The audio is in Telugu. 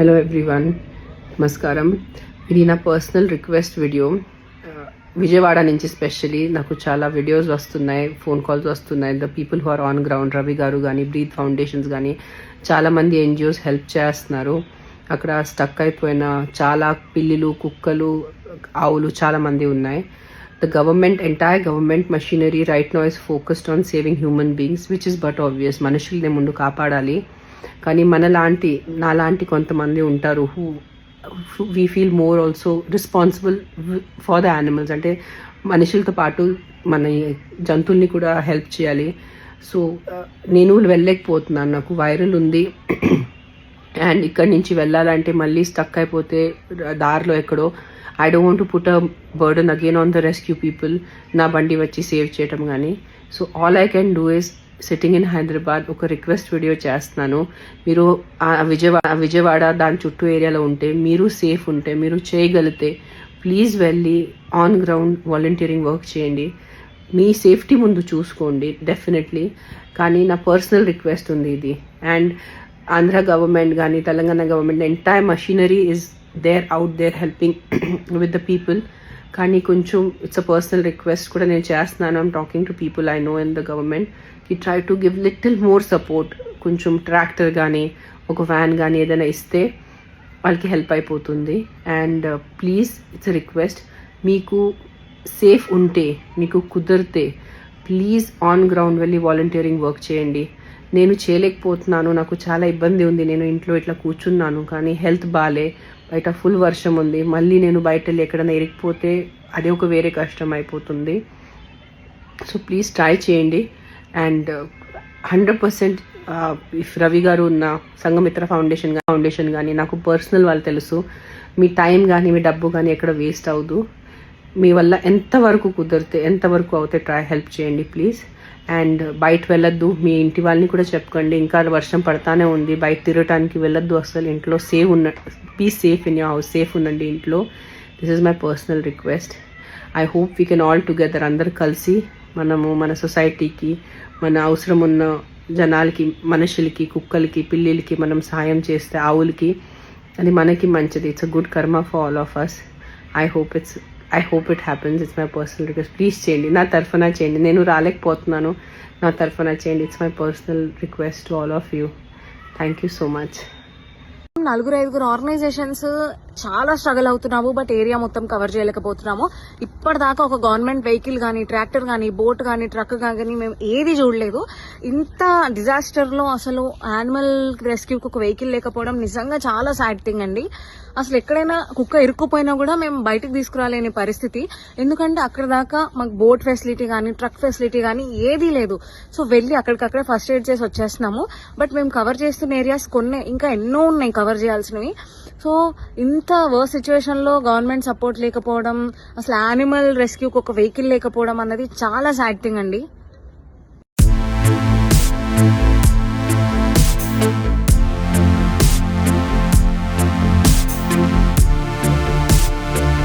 హలో ఎవ్రీవన్ నమస్కారం ఇది నా పర్సనల్ రిక్వెస్ట్ వీడియో విజయవాడ నుంచి స్పెషలీ నాకు చాలా వీడియోస్ వస్తున్నాయి ఫోన్ కాల్స్ వస్తున్నాయి. The people who are on ground Ravi garu కానీ బ్రీత్ ఫౌండేషన్స్ కానీ చాలామంది ఎన్జిఓస్ హెల్ప్ చేస్తున్నారు. అక్కడ స్టక్ అయిపోయిన చాలా పిల్లులు కుక్కలు ఆవులు చాలామంది ఉన్నాయి. The government entire government machinery right now is focused on saving human beings which is but obvious మనుషుల్ని ముందు కాపాడాలి. కానీ మనలాంటి నాలాంటి కొంతమంది ఉంటారు who we feel more also responsible for the animals అంటే మనుషులతో పాటు మన జంతువుల్ని కూడా హెల్ప్ చేయాలి. సో uh, నేను వెళ్ళలేకపోతున్నాను. నాకు వైరల్ ఉంది. అండ్ ఇక్కడి నుంచి వెళ్ళాలంటే మళ్ళీ స్టక్ అయిపోతే దారిలో ఎక్కడో I don't want put a burden again on the rescue people నా బండి వచ్చి సేవ్ చేయటం కానీ. So all I can do is sitting in Hyderabad ఒక రిక్వెస్ట్ వీడియో చేస్తున్నాను. మీరు ఆ విజయవాడ విజయవాడ దాని చుట్టూ ఏరియాలో ఉంటే మీరు సేఫ్ ఉంటే మీరు చేయగలిగితే ప్లీజ్ వెళ్ళి ఆన్ గ్రౌండ్ వాలంటీరింగ్ వర్క్ చేయండి. మీ సేఫ్టీ ముందు చూసుకోండి డెఫినెట్లీ కానీ నా పర్సనల్ రిక్వెస్ట్ ఉంది ఇది. అండ్ ఆంధ్ర గవర్నమెంట్ కానీ Telangana government entire machinery is there out there helping with the people కానీ కొంచెం ఇట్స్ అ పర్సనల్ రిక్వెస్ట్ కూడా నేను చేస్తున్నాను. I'm talking to people I know in the government ఈ try to give little more support కొంచెం ట్రాక్టర్ కానీ ఒక వ్యాన్ కానీ ఏదైనా ఇస్తే వాళ్ళకి హెల్ప్ అయిపోతుంది. అండ్ ప్లీజ్ ఇట్స్ రిక్వెస్ట్ మీకు సేఫ్ ఉంటే మీకు కుదిరితే ప్లీజ్ ఆన్ గ్రౌండ్ వెళ్ళి వాలంటీరింగ్ వర్క్ చేయండి. నేను చేయలేకపోతున్నాను నాకు చాలా ఇబ్బంది ఉంది నేను ఇంట్లో ఇట్లా కూర్చున్నాను కానీ హెల్త్ బాగాలే బయట ఫుల్ వర్షం ఉంది మళ్ళీ నేను బయట వెళ్ళి ఎక్కడైనా ఇరిగిపోతే అదే ఒక వేరే కష్టం అయిపోతుంది. సో ప్లీజ్ ట్రై చేయండి. And hundred percent if Ravi garu ఉన్న సంఘమిత్ర ఫౌండేషన్ ఫౌండేషన్ కానీ నాకు పర్సనల్ వాళ్ళు తెలుసు. మీ టైం కానీ మీ డబ్బు కానీ ఎక్కడ వేస్ట్ అవ్వదు. మీ వల్ల ఎంతవరకు కుదిరితే ఎంతవరకు అవుతే ట్రై హెల్ప్ చేయండి ప్లీజ్. అండ్ బయట వెళ్ళొద్దు. మీ ఇంటి వాళ్ళని కూడా చెప్పకండి. ఇంకా వర్షం పడతానే ఉంది. బయట తిరగటానికి వెళ్ళొద్దు అసలు. ఇంట్లో సేఫ్ ఉన్న be safe in your house safe ఉండండి ఇంట్లో. This is my personal request I hope we can all together అందరు కలిసి మనము మన సొసైటీకి మన అవసరం ఉన్న జనాలకి మనుషులకి కుక్కలకి పిల్లిలకి మనం సాయం చేస్తే ఆవులకి అది మనకి మంచిది. It's a good karma for all of us I hope it's I hope it happens it's my personal request please చేయండి. నా తరఫున చేయండి. నేను రాలేకపోతున్నాను. నా తరఫున చేయండి. It's my personal request to all of you thank you so much నలుగురు ఐదుగురు ఆర్గనైజేషన్స్ చాలా స్ట్రగుల్ అవుతున్నాము బట్ ఏరియా మొత్తం కవర్ చేయలేకపోతున్నాము. ఇప్పటిదాకా ఒక గవర్నమెంట్ వెహికల్ కానీ ట్రాక్టర్ కానీ బోట్ కానీ ట్రక్ కానీ మేము ఏది చూడలేదు. ఇంత డిజాస్టర్లో అసలు యానిమల్ రెస్క్యూకి ఒక వెహికల్ లేకపోవడం నిజంగా చాలా సాడ్ థింగ్ అండి. అసలు ఎక్కడైనా కుక్క ఇరుక్కుపోయినా కూడా మేము బయటకు తీసుకురాలేని పరిస్థితి. ఎందుకంటే అక్కడ దాకా మాకు బోట్ ఫెసిలిటీ కానీ ట్రక్ ఫెసిలిటీ కానీ ఏదీ లేదు. సో వెళ్ళి అక్కడికక్కడే ఫస్ట్ ఎయిడ్ చేసి వచ్చేస్తున్నాము. బట్ మేము కవర్ చేస్తున్న ఏరియాస్ కొన్ని ఇంకా ఎన్నో ఉన్నాయి కవర్ చేయాల్సినవి. సో ఇంత వర్స్ సిచ్యువేషన్లో గవర్నమెంట్ సపోర్ట్ లేకపోవడం అసలు యానిమల్ రెస్క్యూకి ఒక వెహికల్ లేకపోవడం అన్నది చాలా సాడ్ థింగ్ అండి.